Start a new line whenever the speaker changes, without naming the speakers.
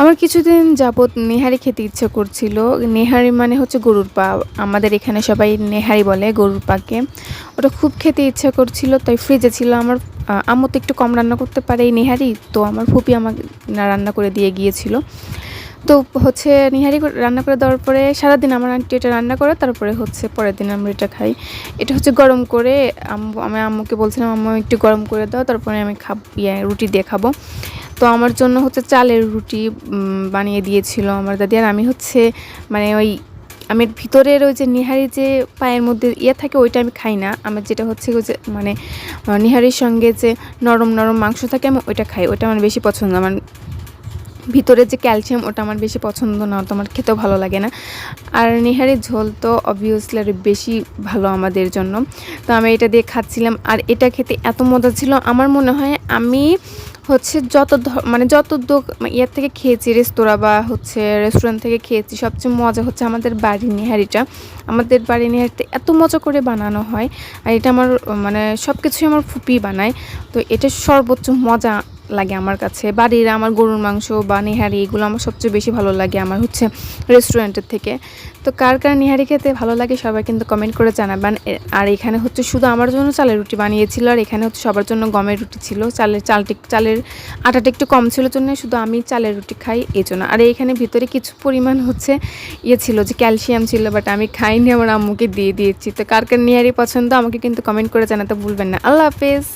আমার কিছুদিন যাবৎ নেহারি খেতে ইচ্ছে করছিল। নেহারি মানে হচ্ছে গরুর পা। আমাদের এখানে সবাই নেহারি বলে গরুর পাকে। ওটা খুব খেতে ইচ্ছা করছিল, তাই ফ্রিজে ছিল। আমার আম্মু তো একটু কম রান্না করতে পারে এই নেহারি, তো আমার ফুপি আমাকে রান্না করে দিয়ে গিয়েছিল। তো হচ্ছে নিহারি রান্না করে দেওয়ার পরে সারাদিন আমার আন্টি এটা রান্না করে, তারপরে হচ্ছে পরের দিন আমরা এটা খাই। এটা হচ্ছে গরম করে আমি আম্মুকে বলছিলাম, আম্মু, একটু গরম করে দাও, তারপরে আমি খাব ইয়ে রুটি দিয়ে খাব। তো আমার জন্য হচ্ছে চালের রুটি বানিয়ে দিয়েছিল আমার দাদি। আর আমি হচ্ছে মানে ওই, আমি ভিতরের ওই যে নিহারি যে পায়ের মধ্যে ইয়ে থাকে, ওইটা আমি খাই না। আমার যেটা হচ্ছে যে মানে নিহারির সঙ্গে যে নরম নরম মাংস থাকে, আমি ওইটা খাই। ওইটা আমার বেশি পছন্দ। আমার ভিতরে যে ক্যালসিয়াম, ওটা আমার বেশি পছন্দ না তো আমার খেতেও ভালো লাগে না। আর নিহারির ঝোল তো অবভিয়াসলি আর বেশি ভালো আমাদের জন্য। তো আমি এটা দিয়ে খাচ্ছিলাম, আর এটা খেতে এত মজা ছিল। আমার মনে হয় আমি হচ্ছে যত মানে যত ইয়ার থেকে খেয়েছি, রেস্তোরাঁ বা হচ্ছে রেস্টুরেন্ট থেকে খেয়েছি, সবচেয়ে মজা হচ্ছে আমাদের বাড়ির নিহারিটা। আমাদের বাড়ির নিহারিতে এত মজা করে বানানো হয়, আর এটা আমার মানে সব কিছুই আমার ফুপি বানায়। তো এটা সর্বোচ্চ মজা লাগে আমার কাছে। বাড়ির আমার গরুর মাংস বা নিহারি এগুলো আমার সবচেয়ে বেশি ভালো লাগে আমার হচ্ছে রেস্টুরেন্টের থেকে। তো কার কার নিহারি খেতে ভালো লাগে সবাই কিন্তু কমেন্ট করে জানাবেন। আর এখানে হচ্ছে শুধু আমার জন্য চালের রুটি বানিয়েছিল আর এখানে হচ্ছে সবার জন্য গমের রুটি ছিল। চালের চালটি, চালের আটাটা একটু কম ছিল জন্য শুধু আমি চালের রুটি খাই এই জন্য আর এখানে ভিতরে কিছু পরিমাণ হচ্ছে ইয়ে ছিল যে ক্যালসিয়াম ছিল বাট আমি খাইনি, আমার আম্মুকে দিয়ে দিয়েছি। তো কার কার নিহারি পছন্দ আমাকে কিন্তু কমেন্ট করে জানাতে ভুলবেন না। আল্লাহ হাফেজ।